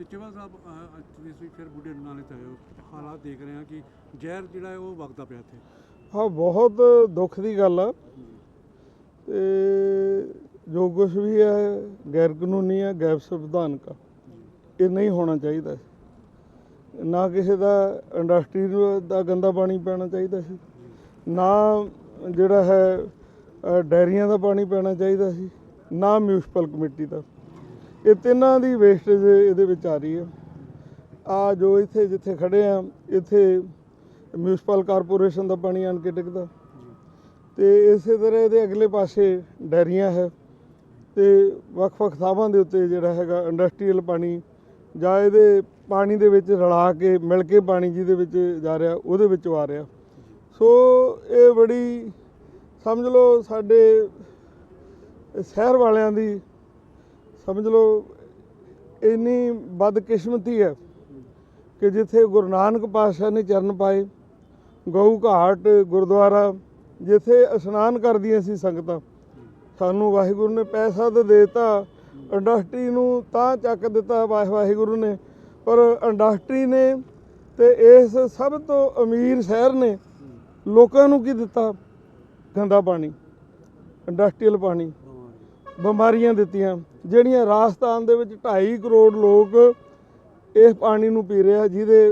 ਸਿੱਚੇਵਾਲ ਸਾਹਿਬ ਅਹ, ਅੱਜ ਤੁਸੀਂ ਫਿਰ ਬੁੱਢੇ ਨਾਲੇ ਤੇ ਆਏ ਹੋ। ਹਾਲਾਤ ਦੇਖ ਰਹੇ ਹਾਂ ਕਿ ਜ਼ਹਿਰ ਜਿਹੜਾ ਹੈ ਉਹ ਵਗਦਾ ਪਿਆ ਇੱਥੇ। ਹਾਂ ਬਹੁਤ ਦੁੱਖ ਦੀ ਗੱਲ ਆ। ਤੇ ਜੋ ਕੁਝ ਵੀ ਹੈ ਗੈਰ ਕਾਨੂੰਨੀ ਹੈ ਗੈਰ ਸੰਵਿਧਾਨਕ ਆ। ਇਹ ਨਹੀਂ ਹੋਣਾ ਚਾਹੀਦਾ ਸੀ। ਨਾ ਕਿਸੇ ਦਾ ਇੰਡਸਟਰੀ ਨੂੰ ਦਾ ਗੰਦਾ ਪਾਣੀ ਪੈਣਾ ਚਾਹੀਦਾ ਸੀ। ਨਾ ਜਿਹੜਾ ਹੈ ਅ, ਡੈਰੀਆਂ ਦਾ ਪਾਣੀ ਪੈਣਾ ਚਾਹੀਦਾ ਸੀ। ਨਾ ਮਿਊਨਿਸਪਲ ਕਮੇਟੀ ਦਾ। ਇਹ ਤਿੰਨਾਂ ਦੀ ਵੇਸਟੇਜ ਇਹਦੇ ਵਿੱਚ ਆ ਰਹੀ ਹੈ ਆ ਜੋ ਇੱਥੇ ਜਿੱਥੇ ਖੜੇ ਆ, ਇੱਥੇ ਮਿਊਨਿਸਪਲ ਕਾਰਪੋਰੇਸ਼ਨ ਦਾ ਪਾਣੀ ਆਣ ਕੇ ਡਿੱਗਦਾ। ਤੇ ਇਸੇ ਤਰ੍ਹਾਂ ਇਹਦੇ ਅਗਲੇ ਪਾਸੇ ਡੈਰੀਆਂ ਹੈ। ਤੇ ਵੱਖ-ਵੱਖ ਥਾਵਾਂ ਦੇ ਉੱਤੇ ਜਿਹੜਾ ਹੈਗਾ ਇੰਡਸਟਰੀਅਲ ਪਾਣੀ, ਜਾਂ ਇਹਦੇ ਪਾਣੀ ਦੇ ਵਿੱਚ ਰਲਾ ਕੇ, ਮਿਲ ਕੇ ਪਾਣੀ ਜਿਹਦੇ ਵਿੱਚ ਜਾ ਰਿਹਾ, ਉਹਦੇ ਵਿੱਚੋਂ ਆ ਰਿਹਾ। ਸੋ ਇਹ ਬੜੀ, ਸਮਝ ਲਓ ਸਾਡੇ ਸ਼ਹਿਰ ਵਾਲਿਆਂ ਦੀ ਸਮਝ ਲਓ, ਇੰਨੀ ਬਦਕਿਸਮਤੀ ਹੈ ਕਿ ਜਿੱਥੇ ਗੁਰੂ ਨਾਨਕ ਪਾਤਸ਼ਾਹ ਨੇ ਚਰਨ ਪਾਏ, ਗਊ ਘਾਟ, ਗੁਰਦੁਆਰਾ, ਜਿੱਥੇ ਇਸ਼ਨਾਨ ਕਰਦੀਆਂ ਸੀ ਸੰਗਤਾਂ, ਸਾਨੂੰ ਵਾਹਿਗੁਰੂ ਨੇ ਪੈਸਾ ਤਾਂ ਦੇਤਾ, ਇੰਡਸਟਰੀ ਨੂੰ ਤਾਂ ਚੱਕ ਦਿੱਤਾ ਵਾਹਿ- ਵਾਹਿਗੁਰੂ ਨੇ, ਪਰ ਇੰਡਸਟਰੀ ਨੇ ਤੇ ਇਸ ਸਭ ਤੋਂ ਅਮੀਰ ਸ਼ਹਿਰ ਨੇ ਲੋਕਾਂ ਨੂੰ ਕੀ ਦਿੱਤਾ? ਗੰਦਾ ਪਾਣੀ, ਇੰਡਸਟਰੀਅਲ ਪਾਣੀ। ਬਿਮਾਰੀਆਂ ਦਿੱਤੀਆਂ। ਜਿਹੜੀਆਂ ਰਾਜਸਥਾਨ ਦੇ ਵਿੱਚ 2.5 ਕਰੋੜ ਲੋਕ ਇਸ ਪਾਣੀ ਨੂੰ ਪੀ ਰਿਹਾ ਜਿਹਦੇ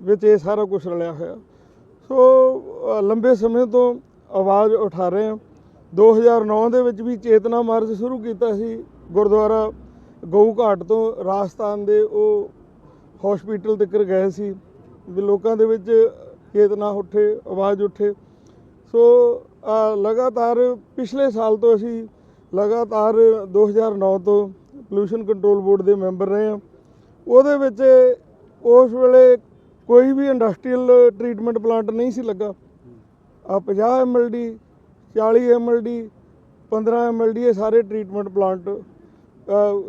ਵਿੱਚ ਇਹ ਸਾਰਾ ਕੁਝ ਰਲਿਆ ਹੋਇਆ। ਸੋ ਲੰਬੇ ਸਮੇਂ ਤੋਂ ਆਵਾਜ਼ ਉਠਾ ਰਹੇ ਹਾਂ 2009 ਦੇ ਵਿੱਚ ਵੀ ਚੇਤਨਾ ਮਾਰਚ ਸ਼ੁਰੂ ਕੀਤਾ ਸੀ। ਗੁਰਦੁਆਰਾ ਗਊ ਘਾਟ ਤੋਂ ਰਾਜਸਥਾਨ ਦੇ ਉਹ ਹਸਪੀਟਲ ਤੱਕ ਗਏ ਸੀ। ਵੀ ਲੋਕਾਂ ਦੇ ਵਿੱਚ ਚੇਤਨਾ ਉੱਠੇ, ਆਵਾਜ਼ ਉੱਠੇ। ਸੋ ਲਗਾਤਾਰ ਪਿਛਲੇ ਸਾਲ ਤੋਂ ਅਸੀਂ ਲਗਾਤਾਰ 2009 ਤੋਂ ਪੋਲੂਸ਼ਨ ਕੰਟਰੋਲ ਬੋਰਡ ਦੇ ਮੈਂਬਰ ਰਹੇ ਹਾਂ। ਉਹਦੇ ਵਿੱਚ ਉਸ ਵੇਲੇ ਕੋਈ ਵੀ ਇੰਡਸਟਰੀਅਲ ਟ੍ਰੀਟਮੈਂਟ ਪਲਾਂਟ ਨਹੀਂ ਸੀ ਲੱਗਾ। ਆ 50 ਐਮਐਲਡੀ 40 ਐਮਐਲਡੀ 15 ਐਮਐਲਡੀ ਇਹ ਸਾਰੇ ਟ੍ਰੀਟਮੈਂਟ ਪਲਾਂਟ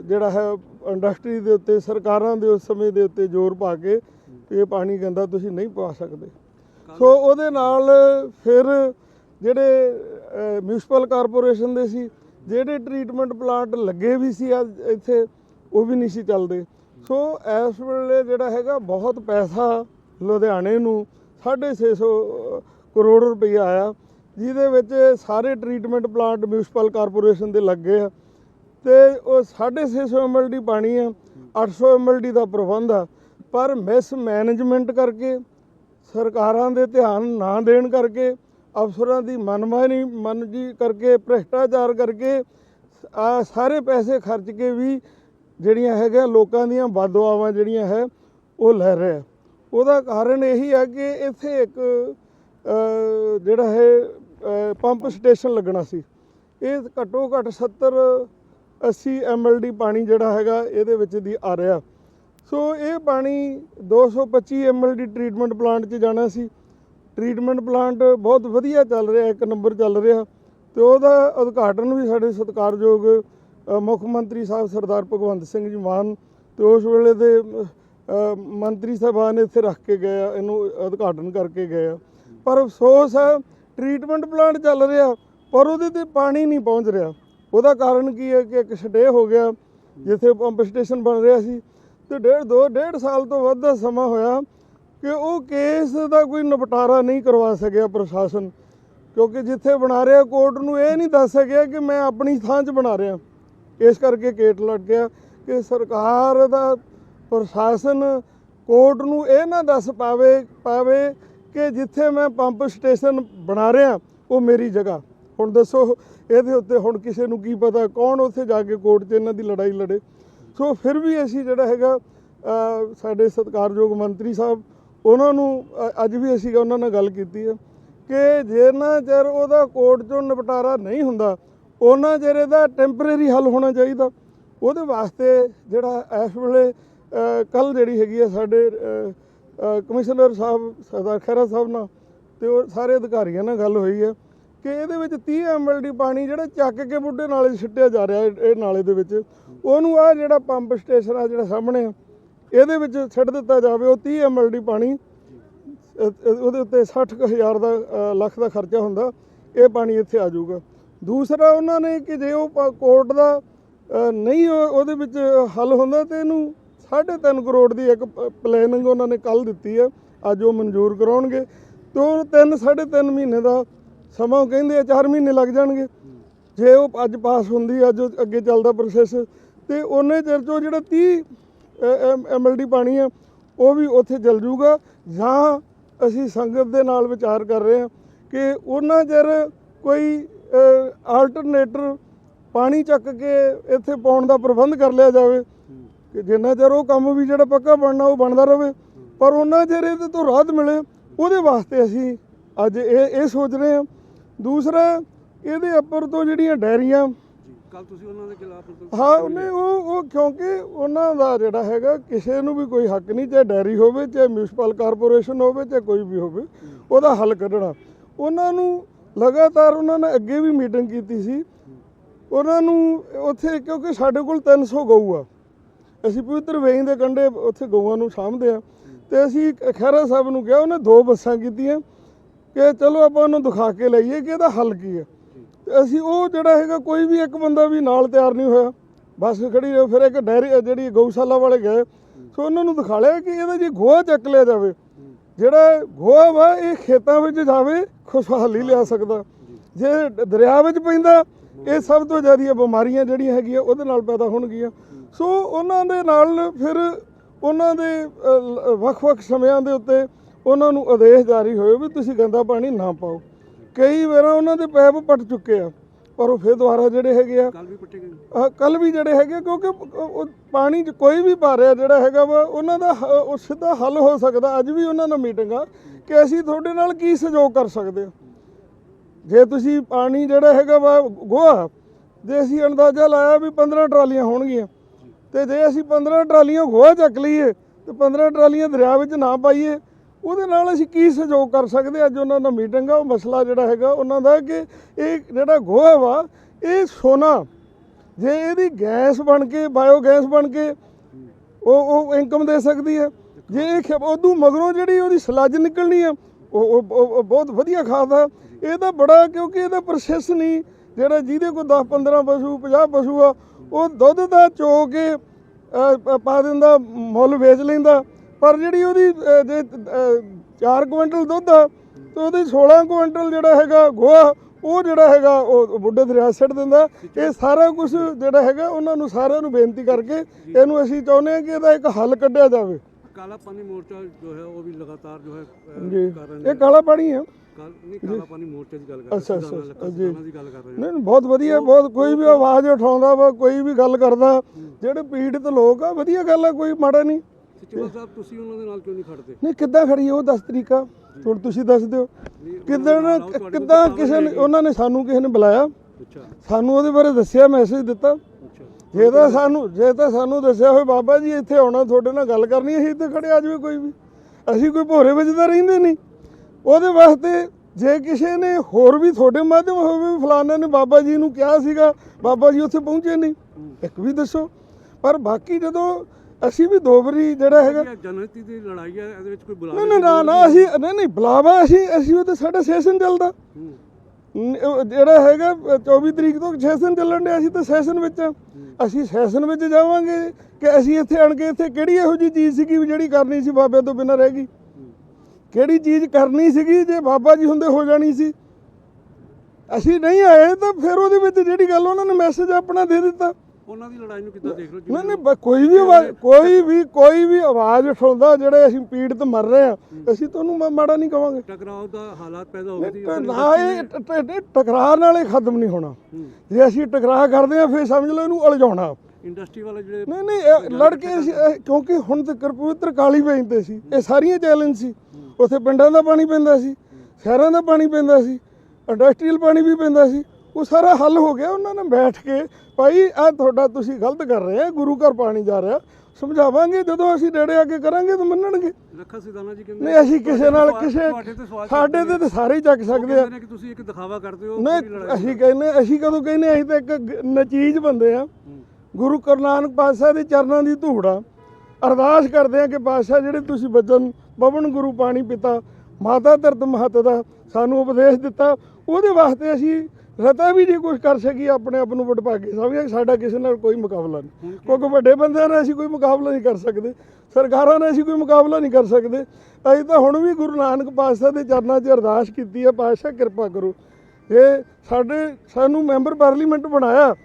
ਜਿਹੜਾ ਹੈ ਇੰਡਸਟਰੀ ਦੇ ਉੱਤੇ, ਸਰਕਾਰਾਂ ਦੇ ਉਸ ਸਮੇਂ ਦੇ ਉੱਤੇ ਜ਼ੋਰ ਪਾ ਕੇ ਇਹ ਪਾਣੀ ਗੰਦਾ ਤੁਸੀਂ ਨਹੀਂ ਪਾ ਸਕਦੇ। ਸੋ ਉਹਦੇ ਨਾਲ ਫਿਰ ਜਿਹੜੇ ਮਿਊਨਿਸਪਲ ਕਾਰਪੋਰੇਸ਼ਨ ਦੇ ਸੀ ਜਿਹੜੇ ਟ੍ਰੀਟਮੈਂਟ ਪਲਾਂਟ ਲੱਗੇ ਵੀ ਸੀ ਅੱਜ ਇੱਥੇ, ਉਹ ਵੀ ਨਹੀਂ ਸੀ ਚੱਲਦੇ। ਸੋ ਇਸ ਵੇਲੇ ਜਿਹੜਾ ਹੈਗਾ, ਬਹੁਤ ਪੈਸਾ ਲੁਧਿਆਣੇ ਨੂੰ 650 ਕਰੋੜ ਰੁਪਈਆ ਆਇਆ, ਜਿਹਦੇ ਵਿੱਚ ਸਾਰੇ ਟ੍ਰੀਟਮੈਂਟ ਪਲਾਂਟ ਮਿਊਨਿਸਪਲ ਕਾਰਪੋਰੇਸ਼ਨ ਦੇ ਲੱਗੇ ਆ। ਤੇ ਉਹ 650 ਐਮਐਲਡੀ ਪਾਣੀ ਆ 800 ਐਮਐਲਡੀ ਦਾ ਪ੍ਰਬੰਧ ਆ। ਪਰ ਮਿਸ ਮੈਨੇਜਮੈਂਟ ਕਰਕੇ, ਸਰਕਾਰਾਂ ਦੇ ਧਿਆਨ ਨਾ ਦੇਣ ਕਰਕੇ ਅਫਸਰਾਂ ਦੀ ਮਨਮਾਨੀ ਮਨਜੀ ਕਰਕੇ, ਭ੍ਰਿਸ਼ਟਾਚਾਰ ਕਰਕੇ, ਆ ਸਾਰੇ ਪੈਸੇ ਖਰਚ ਕੇ ਵੀ ਜਿਹੜੀਆਂ ਹੈਗਾ ਲੋਕਾਂ ਦੀਆਂ ਬਦਦੁਆਵਾਂ ਜਿਹੜੀਆਂ ਹੈ, ਉਹ ਲੈ ਰਿਹਾ ਉਹਦਾ ਕਾਰਨ ਇਹੀ ਹੈ ਕਿ ਇੱਥੇ ਇੱਕ ਜਿਹੜਾ ਹੈ ਪੰਪ ਸਟੇਸ਼ਨ ਲੱਗਣਾ ਸੀ। ਇਹ ਘੱਟੋ ਘੱਟ 70 80 ਐਮਐਲਡੀ ਪਾਣੀ ਜਿਹੜਾ ਹੈਗਾ, ਇਹਦੇ ਵਿੱਚ ਦੀ ਆ ਰਿਹਾ। ਸੋ ਇਹ ਪਾਣੀ 225 ਐਮਐਲਡੀ ਟ੍ਰੀਟਮੈਂਟ ਪਲਾਂਟ 'ਚ ਜਾਣਾ ਸੀ। ਟ੍ਰੀਟਮੈਂਟ ਪਲਾਂਟ ਬਹੁਤ ਵਧੀਆ ਚੱਲ ਰਿਹਾ, ਇੱਕ ਨੰਬਰ ਚੱਲ ਰਿਹਾ। ਤੇ ਉਹਦਾ ਉਦਘਾਟਨ ਵੀ ਸਾਡੇ ਸਤਿਕਾਰਯੋਗ ਮੁੱਖ ਮੰਤਰੀ ਸਾਹਿਬ ਸਰਦਾਰ ਭਗਵੰਤ ਸਿੰਘ ਜੀ ਮਾਨ ਤੇ ਉਸ ਵੇਲੇ ਦੇ ਮੰਤਰੀ ਸਾਹਿਬਾਨ ਇੱਥੇ ਰੱਖ ਕੇ ਗਏ ਆ, ਇਹਨੂੰ ਉਦਘਾਟਨ ਕਰਕੇ ਗਏ ਆ। ਪਰ ਅਫਸੋਸ ਹੈ, ਟ੍ਰੀਟਮੈਂਟ ਪਲਾਂਟ ਚੱਲ ਰਿਹਾ, ਪਰ ਉਹਦੇ ਤੇ ਪਾਣੀ ਨਹੀਂ ਪਹੁੰਚ ਰਿਹਾ। ਉਹਦਾ ਕਾਰਨ ਕੀ ਹੈ ਕਿ ਇੱਕ ਸਟੇ ਹੋ ਗਿਆ, ਜਿੱਥੇ ਪੰਪ ਸਟੇਸ਼ਨ ਬਣ ਰਿਹਾ ਸੀ। ਤੇ ਡੇਢ, ਦੋ, ਡੇਢ ਸਾਲ ਤੋਂ ਵੱਧ ਦਾ ਸਮਾਂ ਹੋਇਆ। ਕਿ ਉਹ ਕੇਸ ਦਾ ਕੋਈ ਨਿਪਟਾਰਾ ਨਹੀਂ ਕਰਵਾ ਸਕਿਆ ਪ੍ਰਸ਼ਾਸਨ, ਕਿਉਂਕਿ ਜਿੱਥੇ ਬਣਾ ਰਿਹਾ ਕੋਰਟ ਨੂੰ ਇਹ ਨਹੀਂ ਦੱਸ ਸਕਿਆ ਕਿ ਮੈਂ ਆਪਣੀ ਥਾਂ 'ਚ ਬਣਾ ਰਿਹਾ। ਇਸ ਕਰਕੇ ਕੇਟ ਲੱਗ ਗਿਆ ਕਿ ਸਰਕਾਰ ਦਾ ਪ੍ਰਸ਼ਾਸਨ ਕੋਰਟ ਨੂੰ ਇਹ ਨਾ ਦੱਸ ਪਾਵੇ ਪਾਵੇ ਕਿ ਜਿੱਥੇ ਮੈਂ ਪੰਪ ਸਟੇਸ਼ਨ ਬਣਾ ਰਿਹਾ, ਉਹ ਮੇਰੀ ਜਗ੍ਹਾ। ਹੁਣ ਦੱਸੋ, ਇਹਦੇ ਉੱਤੇ ਹੁਣ ਕਿਸੇ ਨੂੰ ਕੀ ਪਤਾ, ਕੌਣ ਉੱਥੇ ਜਾ ਕੇ ਕੋਰਟ 'ਚ ਇਹਨਾਂ ਦੀ ਲੜਾਈ ਲੜੇ? ਸੋ ਫਿਰ ਵੀ ਅਸੀਂ ਜਿਹੜਾ ਹੈਗਾ ਸਾਡੇ ਸਤਿਕਾਰਯੋਗ ਮੰਤਰੀ ਸਾਹਿਬ ਉਹਨਾਂ ਨੂੰ ਅੱਜ ਵੀ ਅਸੀਂ ਉਹਨਾਂ ਨਾਲ ਗੱਲ ਕੀਤੀ ਹੈ ਕਿ ਜਿੰਨਾ ਚਿਰ ਉਹਦਾ ਕੋਰਟ 'ਚੋਂ ਨਿਪਟਾਰਾ ਨਹੀਂ ਹੁੰਦਾ ਉਹਨਾਂ ਚਿਰ ਇਹਦਾ ਟੈਂਪਰੇਰੀ ਹੱਲ ਹੋਣਾ ਚਾਹੀਦਾ। ਉਹਦੇ ਵਾਸਤੇ ਜਿਹੜਾ ਇਸ ਵੇਲੇ ਕੱਲ ਜਿਹੜੀ ਹੈਗੀ ਹੈ ਸਾਡੇ ਕਮਿਸ਼ਨਰ ਸਾਹਿਬ ਸਰਦਾਰ ਖਹਿਰਾ ਸਾਹਿਬ ਨਾਲ ਤੇ ਉਹ ਸਾਰੇ ਅਧਿਕਾਰੀਆਂ ਨਾਲ ਗੱਲ ਹੋਈ ਹੈ ਕਿ ਇਹਦੇ ਵਿੱਚ 30 ਐਮਐਲਡੀ ਪਾਣੀ ਜਿਹੜਾ ਚੱਕ ਕੇ ਬੁੱਢੇ ਨਾਲੇ ਛਿੱਟਿਆ ਜਾ ਰਿਹਾ ਇਹ ਇਹ ਨਾਲੇ ਦੇ ਵਿੱਚ। ਉਹਨੂੰ ਆ ਜਿਹੜਾ ਪੰਪ ਸਟੇਸ਼ਨ ਆ ਜਿਹੜਾ ਸਾਹਮਣੇ ਆ, ਇਹਦੇ ਵਿੱਚ ਛੱਡ ਦਿੱਤਾ ਜਾਵੇ, ਉਹ 30 ਐਮਐਲਡੀ ਪਾਣੀ ਅ- ਅ- ਉਹਦੇ ਉੱਤੇ 60000 ਦਾ ਲੱਖ ਦਾ ਖਰਚਾ ਹੁੰਦਾ, ਇਹ ਪਾਣੀ ਇੱਥੇ ਆ ਜਾਊਗਾ। ਦੂਸਰਾ ਉਹਨਾਂ ਨੇ ਕਿ ਜੇ ਉਹ ਪ- ਕੋਰਟ ਦਾ ਨਹੀਂ ਉਹਦੇ ਵਿੱਚ ਹੱਲ ਹੁੰਦਾ ਤੇ ਇਹਨੂੰ 3.5 ਕਰੋੜ ਦੀ ਇੱਕ ਪਲੈਨਿੰਗ ਉਹਨਾਂ ਨੇ ਕੱਲ ਦਿੱਤੀ ਹੈ ਅੱਜ ਉਹ ਮਨਜ਼ੂਰ ਕਰਾਉਣਗੇ। ਤੇ ਉਹ 3 3.5 ਮਹੀਨੇ ਦਾ ਸਮਾਂ, ਉਹ ਕਹਿੰਦੇ ਆ 4 ਮਹੀਨੇ ਲੱਗ ਜਾਣਗੇ। ਜੇ ਉਹ ਅੱਜ ਪਾਸ ਹੁੰਦੀ, ਅੱਜ ਅੱਗੇ ਚੱਲਦਾ ਪ੍ਰੋਸੈਸ ਤੇ ਉਹਨੇ ਚਿਰ ਚੋਂ ਜਿਹੜਾ 30 ਐਮਐਲਡੀ ਪਾਣੀ ਆ, ਉਹ ਵੀ ਉੱਥੇ ਜਲ ਜੂਗਾ। ਜਾਂ ਅਸੀਂ ਸੰਗਤ ਦੇ ਨਾਲ ਵਿਚਾਰ ਕਰ ਰਹੇ ਹਾਂ ਕਿ ਉਹਨਾਂ ਚਿਰ ਕੋਈ ਆਲਟਰਨੇਟਰ ਪਾਣੀ ਚੱਕ ਕੇ ਇੱਥੇ ਪਾਉਣ ਦਾ ਪ੍ਰਬੰਧ ਕਰ ਲਿਆ ਜਾਵੇ। ਕਿ ਜਿੰਨਾ ਚਿਰ ਉਹ ਕੰਮ ਵੀ ਜਿਹੜਾ ਪੱਕਾ ਬਣਨਾ, ਉਹ ਬਣਦਾ ਰਹੇ। ਪਰ ਉਹਨਾਂ ਚਿਰ ਇਹਦੇ ਤੋਂ ਰਾਹਤ ਮਿਲੇ, ਉਹਦੇ ਵਾਸਤੇ ਅਸੀਂ ਅੱਜ ਇਹ ਇਹ ਸੋਚ ਰਹੇ ਹਾਂ। ਦੂਸਰਾ, ਇਹਦੇ ਉੱਪਰ ਤੋਂ ਜਿਹੜੀਆਂ ਡੈਰੀਆਂ ਕੱਲ ਤੁਸੀਂ ਉਹਨਾਂ ਦੇ ਖਿਲਾਫ ਹਾਂ ਉਹਨੇ ਉਹ ਉਹ ਕਿਉਂਕਿ ਉਹਨਾਂ ਦਾ ਜਿਹੜਾ ਹੈਗਾ ਕਿਸੇ ਨੂੰ ਵੀ ਕੋਈ ਹੱਕ ਨਹੀਂ ਚਾਹੇ ਡੈਰੀ ਹੋਵੇ ਚਾਹੇ ਮਿਊਨਿਸਪਲ ਕਾਰਪੋਰੇਸ਼ਨ ਹੋਵੇ ਚਾਹੇ ਕੋਈ ਵੀ ਹੋਵੇ ਉਹਦਾ ਹੱਲ ਕੱਢਣਾ। ਉਹਨਾਂ ਨੂੰ ਲਗਾਤਾਰ ਉਹਨਾਂ ਨੇ ਅੱਗੇ ਵੀ ਮੀਟਿੰਗ ਕੀਤੀ ਸੀ। ਉਹਨਾਂ ਨੂੰ ਉੱਥੇ ਕਿਉਂਕਿ ਸਾਡੇ ਕੋਲ 300 ਗਊ ਆ। ਅਸੀਂ ਪਵਿੱਤਰ ਵੇਈ ਦੇ ਕੰਢੇ ਉੱਥੇ ਗਊਆਂ ਨੂੰ ਸਾਂਭਦੇ ਆ ਤੇ ਅਸੀਂ ਖਹਿਰਾ ਸਾਹਿਬ ਨੂੰ ਕਿਹਾ ਉਹਨੇ ਦੋ ਬੱਸਾਂ ਕੀਤੀਆਂ ਕਿ ਚਲੋ ਆਪਾਂ ਉਹਨੂੰ ਦਿਖਾ ਕੇ ਲਈਏ ਕਿ ਇਹਦਾ ਹੱਲ ਕੀ ਹੈ। ਤੇ ਅਸੀਂ ਉਹ ਜਿਹੜਾ ਹੈਗਾ ਕੋਈ ਵੀ ਇੱਕ ਬੰਦਾ ਵੀ ਨਾਲ ਤਿਆਰ ਨਹੀਂ ਹੋਇਆ। ਬੱਸ ਖੜੀ ਰਹੀ, ਫਿਰ ਇੱਕ ਡੈਰੀ ਜਿਹੜੀ ਗਊਸ਼ਾਲਾ ਵਾਲੇ ਗਏ। ਸੋ ਉਹਨਾਂ ਨੂੰ ਦਿਖਾ ਲਿਆ ਕਿ ਇਹਦਾ ਜੇ ਗੋਹਾ ਚੱਕ ਲਿਆ ਜਾਵੇ, ਜਿਹੜਾ ਗੋਹਾ ਵਾ, ਇਹ ਖੇਤਾਂ ਵਿੱਚ ਜਾਵੇ, ਖੁਸ਼ਹਾਲੀ ਲਿਆ ਸਕਦਾ। ਜੇ ਦਰਿਆ ਵਿੱਚ ਪੈਂਦਾ, ਇਹ ਸਭ ਤੋਂ ਜ਼ਿਆਦਾ ਬਿਮਾਰੀਆਂ ਜਿਹੜੀਆਂ ਹੈਗੀਆਂ, ਉਹਦੇ ਨਾਲ ਪੈਦਾ ਹੋਣਗੀਆਂ। ਸੋ ਉਹਨਾਂ ਦੇ ਨਾਲ ਫਿਰ ਉਹਨਾਂ ਦੇ ਵੱਖ-ਵੱਖ ਸਮਿਆਂ ਦੇ ਉੱਤੇ ਉਹਨਾਂ ਨੂੰ ਆਦੇਸ਼ ਜਾਰੀ ਹੋਏ ਵੀ ਤੁਸੀਂ ਗੰਦਾ ਪਾਣੀ ਨਾ ਪਾਓ। ਕਈ ਵਾਰਾਂ ਉਹਨਾਂ ਦੇ ਪੈਪ ਪਟ ਚੁੱਕੇ ਆ ਪਰ ਉਹ ਫਿਰ ਦੁਬਾਰਾ ਜਿਹੜੇ ਹੈਗੇ ਆ ਕੱਲ ਵੀ ਪੱਟੇ ਗਏ। ਕੱਲ ਵੀ ਜਿਹੜੇ ਹੈਗੇ ਕਿਉਂਕਿ ਉਹ- ਪਾਣੀ 'ਚ ਕੋਈ ਵੀ ਪਾ ਰਿਹਾ ਜਿਹੜਾ ਹੈਗਾ ਵਾ ਉਹਨਾਂ ਦਾ ਉਹ ਸਿੱਧਾ ਹੱਲ ਹੋ ਸਕਦਾ। ਅੱਜ ਵੀ ਉਹਨਾਂ ਨਾਲ ਮੀਟਿੰਗ ਆ ਕਿ ਅਸੀਂ ਤੁਹਾਡੇ ਨਾਲ ਕੀ ਸਹਿਯੋਗ ਕਰ ਸਕਦੇ ਹਾਂ ਜੇ ਤੁਸੀਂ ਪਾਣੀ ਜਿਹੜਾ ਹੈਗਾ ਵਾ ਗੋਹਾ ਜੇ ਅਸੀਂ ਅੰਦਾਜ਼ਾ ਲਾਇਆ ਵੀ 15 ਟਰਾਲੀਆਂ ਹੋਣਗੀਆਂ ਤੇ ਜੇ ਅਸੀਂ 15 ਟਰਾਲੀਆਂ ਗੋਹਾ ਚੱਕ ਲਈਏ ਤੇ 15 ਟਰਾਲੀਆਂ ਦਰਿਆ ਵਿੱਚ ਨਾ ਪਾਈਏ ਉਹਦੇ ਨਾਲ ਅਸੀਂ ਕੀ ਸਹਿਯੋਗ ਕਰ ਸਕਦੇ? ਅੱਜ ਉਹਨਾਂ ਨਾਲ ਮੀਟਿੰਗ ਆ, ਉਹ ਮਸਲਾ ਜਿਹੜਾ ਹੈਗਾ, ਉਹਨਾਂ ਦਾ ਕਿ ਇਹ ਜਿਹੜਾ ਗੋਹਾ ਵਾ, ਇਹ ਸੋਨਾ, ਜੇ ਇਹਦੀ ਗੈਸ ਬਣ ਕੇ ਬਾਇਓ ਗੈਸ ਬਣ ਕੇ ਉਹ ਉਹ ਇਨਕਮ ਦੇ ਸਕਦੀ ਹੈ। ਜੇ ਇਹ ਖ- ਉਦੋਂ ਮਗਰੋਂ ਜਿਹੜੀ ਉਹਦੀ ਸਲੱਜ ਨਿਕਲਣੀ ਆ, ਉਹ, ਉਹ- ਬਹੁਤ ਵਧੀਆ ਖਾਦ ਆ। ਇਹ ਤਾਂ ਬੜਾ, ਕਿਉਂਕਿ ਇਹਦਾ ਪ੍ਰੋਸੈਸ ਨਹੀਂ, ਜਿਹੜਾ ਜਿਹਦੇ ਕੋਲ 10 15 ਪਸ਼ੂ 50 ਪਸ਼ੂ ਆ, ਉਹ ਦੁੱਧ ਦਾ ਚੋ ਕੇ ਪਾ ਦਿੰਦਾ, ਮੁੱਲ ਵੇਚ ਲੈਂਦਾ। ਪਰ ਜਿਹੜੀ ਉਹਦੀ ਜੇ 4 ਕੁਇੰਟਲ ਦੁੱਧ ਆ ਤੇ ਉਹਦੇ 16 ਕੁਇੰਟਲ ਜਿਹੜਾ ਹੈਗਾ ਗੋਹਾ ਉਹ ਜਿਹੜਾ ਹੈਗਾ ਉਹ ਬੁੱਢੇ ਦਰਿਆ ਸਿੱਟ ਦਿੰਦਾ। ਇਹ ਸਾਰਾ ਕੁਝ ਜਿਹੜਾ ਹੈਗਾ ਉਹਨਾਂ ਨੂੰ ਸਾਰਿਆਂ ਨੂੰ ਬੇਨਤੀ ਕਰਕੇ ਇਹਨੂੰ ਅਸੀਂ ਚਾਹੁੰਦੇ ਹਾਂ ਕਿ ਇਹਦਾ ਇੱਕ ਹੱਲ ਕੱਢਿਆ ਜਾਵੇ। ਕਾਲਾ ਪਾਣੀ ਮੋਰਚਾ ਜੋ ਹੈ ਉਹ ਵੀ ਲਗਾਤਾਰ ਜੋ ਹੈ ਅ, ਜੀ। ਕਰ ਰਹੇ ਇਹ ਕਾਲਾ ਪਾਣੀ ਹੈ ਕੱਲ ਨਹੀਂ ਕਾਲਾ ਪਾਣੀ ਮੋਰਚੇ ਦੀ ਗੱਲ ਕਰ ਰਹੇ ਅੱਛਾ, ਸਿਧਾਣਾ ਅੱਛਾ, ਲੱਖਾ ਜੀ। ਸਿਧਾਣਾ ਦੀ ਗੱਲ ਕਰ ਰਹੇ ਨਹੀਂ ਨਹੀਂ, ਬਹੁਤ ਵਧੀਆ ਬਹੁਤ ਕੋਈ ਵੀ ਆਵਾਜ਼ ਉਠਾਉਂਦਾ ਵਾ ਕੋਈ ਵੀ ਗੱਲ ਕਰਦਾ। ਜਿਹੜੇ ਪੀੜਿਤ ਲੋਕ ਆ ਵਧੀਆ ਗੱਲ ਆ ਕੋਈ ਮਾੜਾ ਨਹੀਂ। ਸਿੱਚੇਵਾਲ ਸਾਹਿਬ ਤੁਸੀਂ ਉਹਨਾਂ ਦੇ ਨਾਲ ਕਿਉਂ ਨਹੀਂ ਖੜਦੇ ਨਹੀਂ ਕਿੱਦਾਂ ਖੜੀ ਉਹ ਦੱਸ ਤਰੀਕਾ। ਹੁਣ ਤੁਸੀਂ ਦੱਸ ਦਿਓ। ਕਿੱਦਾਂ ਕਿੱਦਾਂ ਕਿਸੇ ਨੇ। ਉਹਨਾਂ ਨੇ ਸਾਨੂੰ ਕਿਸੇ ਨੇ ਬੁਲਾਇਆ। ਸਾਨੂੰ ਉਹਦੇ ਬਾਰੇ ਦੱਸਿਆ ਮੈਸੇਜ ਦਿੱਤਾ। ਜੇ ਤਾਂ ਸਾਨੂੰ ਜੇ ਤਾਂ ਸਾਨੂੰ ਦੱਸਿਆ ਹੋਵੇ ਬਾਬਾ ਜੀ ਇੱਥੇ ਆਉਣਾ ਤੁਹਾਡੇ ਨਾਲ ਗੱਲ ਕਰਨੀ ਅਸੀਂ ਇੱਥੇ ਖੜੇ ਆ ਜਾਵੇ ਕੋਈ ਵੀ। ਅਸੀਂ ਕੋਈ ਭੋਰੇ ਤਾਂ ਰਹਿੰਦੇ ਨਹੀਂ। ਉਹਦੇ ਵਾਸਤੇ ਜੇ ਕਿਸੇ ਨੇ ਹੋਰ ਵੀ ਤੁਹਾਡੇ ਮਾਧਿਅਮ ਹੋਵੇ ਵੀ ਫਲਾਣੇ ਨੇ ਬਾਬਾ ਜੀ ਨੂੰ ਕਿਹਾ ਸੀਗਾ ਬਾਬਾ ਜੀ ਉੱਥੇ ਪਹੁੰਚੇ ਨਹੀਂ। ਇੱਕ ਵੀ ਦੱਸੋ। ਪਰ ਬਾਕੀ ਜਦੋਂ ਅਸੀਂ ਵੀ ਦੋ ਵਾਰੀ ਜਿਹੜਾ ਹੈਗਾ ਇਹ ਜਨਹਿਤੀ ਦੀ ਲੜਾਈ ਹੈ ਇਹਦੇ ਵਿੱਚ ਕੋਈ ਬੁਲਾ ਨਹੀਂ ਨਹੀਂ ਨਾ ਨਾ ਅਸੀਂ ਨਹੀਂ ਨਹੀਂ ਬੁਲਾਵਾ ਅਸੀਂ ਅਸੀਂ ਉਹ ਤੇ ਸਾਡਾ ਸੈਸ਼ਨ ਚੱਲਦਾ। ਜਿਹੜਾ ਹੈਗਾ ਅ, 24 ਤਰੀਕ ਤੋਂ ਸੈਸ਼ਨ ਚੱਲਣ ਡਿਆ ਅਸੀਂ ਤਾਂ ਸੈਸ਼ਨ ਵਿੱਚ। ਅਸੀਂ ਸੈਸ਼ਨ ਵਿੱਚ ਜਾਵਾਂਗੇ ਕਿ ਅਸੀਂ ਇੱਥੇ ਆਣ ਕੇ ਇੱਥੇ ਕਿਹੜੀ ਇਹੋ ਜੀ ਚੀਜ਼ ਸੀਗੀ ਵੀ ਜਿਹੜੀ ਕਰਨੀ ਸੀ ਬਾਬੇ ਤੋਂ ਬਿਨਾਂ ਰਹਿ ਗਈ। ਕਿਹੜੀ ਚੀਜ਼ ਕਰਨੀ ਸੀਗੀ ਜੇ ਬਾਬਾ ਜੀ ਹੁੰਦੇ ਹੋ ਜਾਣੀ ਸੀ? ਅਸੀਂ ਨਹੀਂ ਆਏ ਤਾਂ ਫਿਰ ਉਹਦੇ ਵਿੱਚ ਜਿਹੜੀ ਗੱਲ ਉਹਨਾਂ ਨੇ ਮੈਸੇਜ ਆਪਣਾ ਦੇ ਦਿੱਤਾ। ਉਹਨਾਂ ਦੀ ਲੜਾਈ ਨੂੰ ਕਿੱਦਾਂ ਦੇਖ ਰਹੇ ਹੋ? ਨਹੀਂ ਨਹੀਂ ਬ- ਕੋਈ ਵੀ ਆਵਾਜ਼ ਕੋਈ ਵੀ ਕੋਈ ਵੀ ਆਵਾਜ਼ ਉਠਾਉਂਦਾ ਜਿਹੜੇ ਅਸੀਂ ਪੀੜਤ ਮਰ ਰਹੇ ਆ ਅਸੀਂ ਤੁਹਾਨੂੰ ਮਾ- ਮਾੜਾ ਨਹੀਂ ਕਵਾਂਗੇ। ਟਕਰਾਅ ਦਾ ਹਾਲਾਤ ਪੈਦਾ ਹੋ ਗਏ ਸੀ ਤੇ ਨਾ ਇਹ ਟ- ਟ- ਟ- ਟਕਰਾਅ ਨਾਲ ਇਹ ਖਤਮ ਨਹੀਂ ਹੋਣਾ। ਜੇ ਅਸੀਂ ਟਕਰਾਅ ਕਰਦੇ ਆ ਫਿਰ ਸਮਝ ਲਓ ਇਹਨੂੰ ਉਲਝਾਉਣਾ ਇੰਡਸਟਰੀ ਵਾਲੇ ਜਿਹੜੇ ਨਹੀਂ ਨਹੀਂ ਇਹ ਲੜ ਕੇ ਅਸੀਂ- ਇਹ- ਕਿਉਂਕਿ ਹੁਣ ਤੱਕ ਪਵਿੱਤਰ ਕਾਲੀ ਪੈਂਦੇ ਸੀ। ਇਹ ਸਾਰੀਆਂ ਚੈਲੰਜ ਸੀ। ਉੱਥੇ ਪਿੰਡਾਂ ਦਾ ਪਾਣੀ ਪੈਂਦਾ ਸੀ ਸ਼ਹਿਰਾਂ ਦਾ ਪਾਣੀ ਪੈਂਦਾ ਸੀ ਇੰਡਸਟਰੀਅਲ ਪਾਣੀ ਵੀ ਪੈਂਦਾ ਸੀ। ਉਹ ਸਾਰਾ ਹੱਲ ਹੋ ਗਿਆ ਉਹਨਾਂ ਨੇ ਬੈਠ ਕੇ ਭਾਈ ਆ ਤੁਹਾਡਾ ਤੁਸੀਂ ਗਲਤ ਕਰ ਰਹੇ ਆ ਗੁਰੂ ਘਰ ਪਾਣੀ ਜਾ ਰਿਹਾ ਸਮਝਾਵਾਂਗੇ ਜਦੋਂ ਅਸੀਂ ਨੇੜੇ ਆ ਕੇ ਕਰਾਂਗੇ ਤਾਂ ਮੰਨਣਗੇ। ਲੱਖਾ ਸਿਧਾਣਾ ਜੀ ਕਹਿੰਦੇ ਨਹੀਂ ਅਸੀਂ ਕਿਸੇ ਨਾਲ ਕਿਸੇ ਸਾਡੇ ਤੇ ਤਾਂ ਸਾਰੇ ਚੱਕ ਸਕਦੇ ਆ। ਕਿ ਤੁਸੀਂ ਇੱਕ ਦਿਖਾਵਾ ਕਰਦੇ ਹੋ ਨਹੀਂ ਅਸੀਂ ਕਹਿੰਦੇ ਅਸੀਂ ਕਦੋਂ ਕਹਿੰਦੇ ਅਸੀਂ ਤਾਂ ਇੱਕ ਨਚੀਜ ਬੰਦੇ ਆ। ਗੁਰੂ ਗੁਰੂ ਨਾਨਕ ਪਾਤਸ਼ਾਹ ਦੇ ਚਰਨਾਂ ਦੀ ਧੂੜ ਆ। ਅਰਦਾਸ ਕਰਦੇ ਆ ਕਿ ਪਾਤਸ਼ਾਹ ਜਿਹੜੇ ਤੁਸੀਂ ਬਚਨ ਪਵਨ ਗੁਰੂ ਪਾਣੀ ਪਿਤਾ ਮਾਤਾ ਧਰਤ ਮਹਤ ਦਾ ਸਾਨੂੰ ਉਪਦੇਸ਼ ਦਿੱਤਾ ਉਹਦੇ ਵਾਸਤੇ ਅਸੀਂ ਰਤਾ ਵੀ ਜੇ ਕੁਝ ਕਰ ਸਕੀ ਆਪਣੇ ਆਪ ਨੂੰ ਸਮਝਿਆ ਕਿ ਸਾਡਾ ਕਿਸੇ ਨਾਲ ਕੋਈ ਮੁਕਾਬਲਾ ਨਹੀਂ। ਕਿਉਂਕਿ ਵੱਡੇ ਬੰਦਿਆਂ ਨਾਲ ਅਸੀਂ ਕੋਈ ਮੁਕਾਬਲਾ ਨਹੀਂ ਕਰ ਸਕਦੇ। ਸਰਕਾਰਾਂ ਨਾਲ ਅਸੀਂ ਕੋਈ ਮੁਕਾਬਲਾ ਨਹੀਂ ਕਰ ਸਕਦੇ। ਅਸੀਂ ਤਾਂ ਹੁਣ ਵੀ ਗੁਰੂ ਨਾਨਕ ਪਾਤਸ਼ਾਹ ਦੇ ਚਰਨਾਂ 'ਚ ਅਰਦਾਸ ਕੀਤੀ ਹੈ ਪਾਤਸ਼ਾਹ ਕਿਰਪਾ ਕਰੋ। ਇਹ ਸਾਡੇ ਸਾਨੂੰ ਮੈਂਬਰ ਪਾਰਲੀਮੈਂਟ ਬਣਾਇਆ।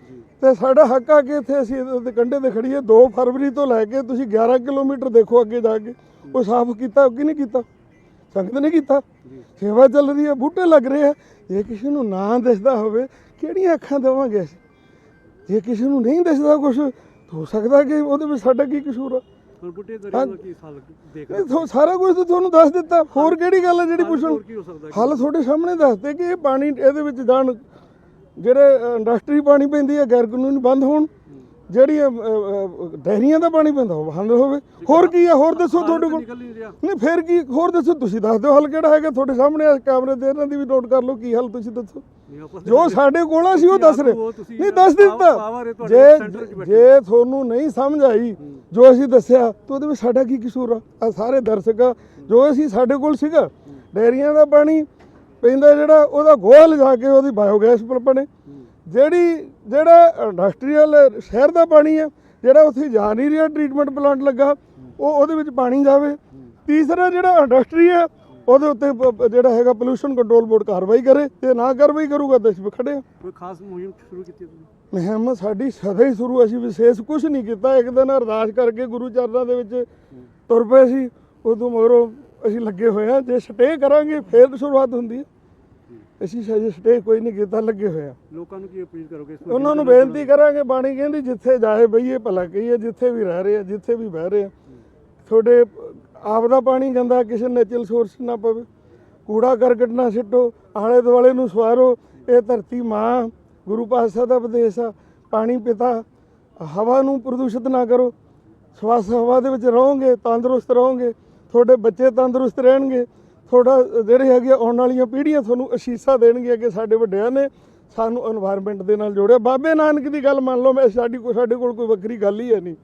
ਤੇ ਸਾਡਾ ਹੱਕ ਆ ਕਿ ਇੱਥੇ ਅਸੀਂ ਇਹਦੇ ਤੇ ਕੰਢੇ ਤੇ ਖੜੀਏ 2 ਫਰਵਰੀ ਤੋਂ ਲੈ ਕੇ ਤੁਸੀਂ 11 ਕਿਲੋਮੀਟਰ ਦੇਖੋ ਅੱਗੇ ਜਾ ਕੇ। ਉਹ ਸਾਫ਼ ਕੀਤਾ ਕਿ ਨਹੀਂ ਕੀਤਾ? ਸੰਗਤ ਨੇ ਕੀਤਾ। ਸੇਵਾ ਚੱਲ ਰਹੀ ਹੈ ਬੂਟੇ ਲੱਗ ਰਹੇ ਆ ਜੇ ਕਿਸੇ ਨੂੰ ਨਾ ਦਿਸਦਾ ਹੋਵੇ ਕਿਹੜੀਆਂ ਅੱਖਾਂ ਦੇਵਾਂਗੇ ਅਸੀਂ? ਜੇ ਕਿਸੇ ਨੂੰ ਨਹੀਂ ਦਿਸਦਾ ਕੁਝ ਹੋ ਸਕਦਾ ਕਿ ਉਹਦੇ ਵਿੱਚ ਸਾਡਾ ਕੀ ਕਸੂਰ ਆ? ਬੁੱਢੇ ਦਰਿਆ ਦਾ ਕੀ ਹਾਲ ਦੇਖ ਰਹੇ ਇਹ ਥੋ- ਸਾਰਾ ਕੁਝ ਤਾਂ ਤੁਹਾਨੂੰ ਦੱਸ ਦਿੱਤਾ। ਹੋਰ ਕਿਹੜੀ ਗੱਲ ਹੈ ਜਿਹੜੀ ਪੁੱਛਣ? ਹੱਲ ਤੁਹਾਡੇ ਸਾਹਮਣੇ ਦੱਸਦੇ ਕਿ ਇਹ ਪਾਣੀ ਇਹਦੇ ਵਿੱਚ ਜਾਣ ਜਿਹੜੇ ਇੰਡਸਟਰੀ ਪਾਣੀ ਪੈਂਦੀ ਹੈ ਗੈਰ ਕਾਨੂੰਨੀ ਬੰਦ ਹੋਣ। ਜਿਹੜੀ ਡੈਰੀਆਂ ਦਾ ਪਾਣੀ ਪੈਂਦਾ ਉਹ ਬੰਦ ਹੋਵੇ। ਹੋਰ ਕੀ ਹੈ ਹੋਰ ਦੱਸੋ ਤੁਹਾਡੇ ਕੋਲ। ਨਹੀਂ ਫਿਰ ਕੀ? ਹੋਰ ਦੱਸੋ ਤੁਸੀਂ ਦੱਸ ਦਿਓ ਹੱਲ ਕਿਹੜਾ ਹੈਗਾ ਤੁਹਾਡੇ ਸਾਹਮਣੇ। ਆ ਕੈਮਰੇ ਤੇ ਇਹਨਾਂ ਦੀ ਵੀ ਨੋਟ ਕਰ ਲਓ ਕੀ ਹੱਲ ਤੁਸੀਂ ਦੱਸੋ। ਜੋ ਸਾਡੇ ਕੋਲ ਆ ਸੀ ਉਹ ਦੱਸ ਰਹੇ। ਨਹੀਂ ਦੱਸ ਦਿੱਤਾ। ਜੇ। ਜੇ ਤੁਹਾਨੂੰ ਨਹੀਂ ਸਮਝ ਆਈ ਜੋ ਅਸੀਂ ਦੱਸਿਆ ਤਾਂ ਉਹਦੇ ਵਿੱਚ ਸਾਡਾ ਕੀ ਕਸੂਰ ਆ? ਆ ਸਾਰੇ ਦਰਸ਼ਕ ਆ, ਜੋ ਅਸੀਂ ਸਾਡੇ ਕੋਲ ਸੀਗਾ ਡੈਰੀਆਂ ਦਾ ਪਾਣੀ ਪੈਂਦਾ ਜਿਹੜਾ ਉਹਦਾ ਗੋਹਾ ਲਿਜਾ ਕੇ ਉਹਦੀ ਬਾਇਓਗੈਸ ਬਣੇ ਜਿਹੜੀ ਜਿਹੜਾ ਇੰਡਸਟਰੀਅਲ ਸ਼ਹਿਰ ਦਾ ਪਾਣੀ ਆ ਜਿਹੜਾ ਉੱਥੇ ਜਾ ਨਹੀਂ ਰਿਹਾ ਟ੍ਰੀਟਮੈਂਟ ਪਲਾਂਟ ਲੱਗਾ ਉਹ ਉਹਦੇ ਵਿੱਚ ਪਾਣੀ ਜਾਵੇ। ਤੀਸਰਾ ਜਿਹੜਾ ਇੰਡਸਟਰੀ ਆ ਉਹਦੇ ਉੱਤੇ ਜਿਹੜਾ ਹੈਗਾ ਪੋਲੂਸ਼ਨ ਕੰਟਰੋਲ ਬੋਰਡ ਕਾਰਵਾਈ ਕਰੇ ਜੇ ਨਾ ਕਾਰਵਾਈ ਕਰੂਗਾ ਤਾਂ ਅਸੀਂ ਖੜੇ ਕੋਈ ਖਾਸ ਮੁਹਿੰਮ ਸ਼ੁਰੂ ਕੀਤੀ ਤੁਸੀਂ? ਮੁਹਿੰਮ ਸਾਡੀ ਸਦਾ ਹੀ ਸ਼ੁਰੂ ਅਸੀਂ ਵਿਸ਼ੇਸ਼ ਕੁਝ ਨਹੀਂ ਕੀਤਾ। ਇੱਕ ਦਿਨ ਅਰਦਾਸ ਕਰਕੇ ਗੁਰੂ ਚਰਨਾਂ ਦੇ ਵਿੱਚ ਤੁਰ ਪਏ ਸੀ ਉਦੋਂ ਮਗਰੋਂ ਅਸੀਂ ਲੱਗੇ ਹੋਏ ਆ ਜੇ ਸਟੇ ਕਰਾਂਗੇ ਫੇਰ ਸ਼ੁਰੂਆਤ ਹੁੰਦੀ ਹੈ। ਅਸੀਂ ਸਜੇ ਸਟੇ ਕੋਈ ਨਹੀਂ ਕੀਤਾ ਲੱਗੇ ਹੋਏ ਆ। ਲੋਕਾਂ ਨੂੰ ਕੀ ਅਪੀਲ ਕਰੋਗੇ ਇਸ ਉਹਨਾਂ ਨੂੰ ਬੇਨਤੀ ਕਰਾਂਗੇ ਬਾਣੀ ਕਹਿੰਦੀ ਜਿੱਥੇ ਜਾਏ ਬਈਏ ਭਲਾ ਕਹੀਏ ਜਿੱਥੇ ਵੀ ਰਹਿ ਰਹੇ ਆ ਜਿੱਥੇ ਵੀ ਬਹਿ ਰਹੇ ਆ। ਤੁਹਾਡੇ ਆਪ ਦਾ ਪਾਣੀ ਗੰਦਾ ਕਿਸੇ ਨੈਚੁਰਲ ਸੋਰਸ ਨਾ ਪਵੇ। ਕੂੜਾ ਕਰਕਟ ਨਾ ਸਿੱਟੋ ਆਲੇ ਦੁਆਲੇ ਨੂੰ ਸਵਾਰੋ। ਇਹ ਧਰਤੀ ਮਾਂ ਗੁਰੂ ਪਾਤਸ਼ਾਹ ਦਾ ਉਪਦੇਸ਼ ਆ। ਪਾਣੀ ਪਿਤਾ ਹਵਾ ਨੂੰ ਪ੍ਰਦੂਸ਼ਿਤ ਨਾ ਕਰੋ। ਸਵਾਸ ਹਵਾ ਦੇ ਵਿੱਚ ਰਹੋਗੇ ਤੰਦਰੁਸਤ ਰਹੋਗੇ। ਤੁਹਾਡੇ ਬੱਚੇ ਤੰਦਰੁਸਤ ਰਹਿਣਗੇ। ਤੁਹਾਡਾ ਜਿਹੜੇ ਹੈਗੇ ਆਉਣ ਵਾਲੀਆਂ ਪੀੜ੍ਹੀਆਂ ਤੁਹਾਨੂੰ ਅਸ਼ੀਸ਼ਾ ਦੇਣਗੀਆਂ ਕਿ ਸਾਡੇ ਵੱਡਿਆਂ ਨੇ ਸਾਨੂੰ এনवायरमेंट ਦੇ ਨਾਲ ਜੋੜਿਆ। ਬਾਬੇ ਨਾਨਕ ਦੀ ਗੱਲ ਮੰਨ ਲਓ ਮੈਂ ਸਾਡੀ ਕੋ ਸਾਡੇ ਕੋਲ ਕੋਈ ਵੱਖਰੀ ਗੱਲ ਹੀ ਹੈ ਨਹੀਂ।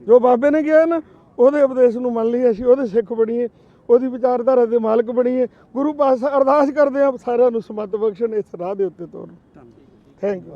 ਜੋ ਬਾਬੇ ਨੇ ਕਿਹਾ ਨਾ ਉਹਦੇ ਉਪਦੇਸ਼ ਨੂੰ ਮੰਨ ਲਈ ਅਸੀਂ ਉਹਦੇ ਸਿੱਖ ਬਣੀਏ ਉਹਦੀ ਵਿਚਾਰਧਾਰਾ ਦੇ ਮਾਲਕ ਬਣੀਏ। ਗੁਰੂ ਪਾਸ ਅਰਦਾਸ ਕਰਦੇ ਆ ਸਾਰਿਆਂ ਨੂੰ ਸਮਤ ਬਖਸ਼ਣ ਇਸ ਰਾਹ ਦੇ ਉੱਤੇ ਤੋਰਨ। Thank you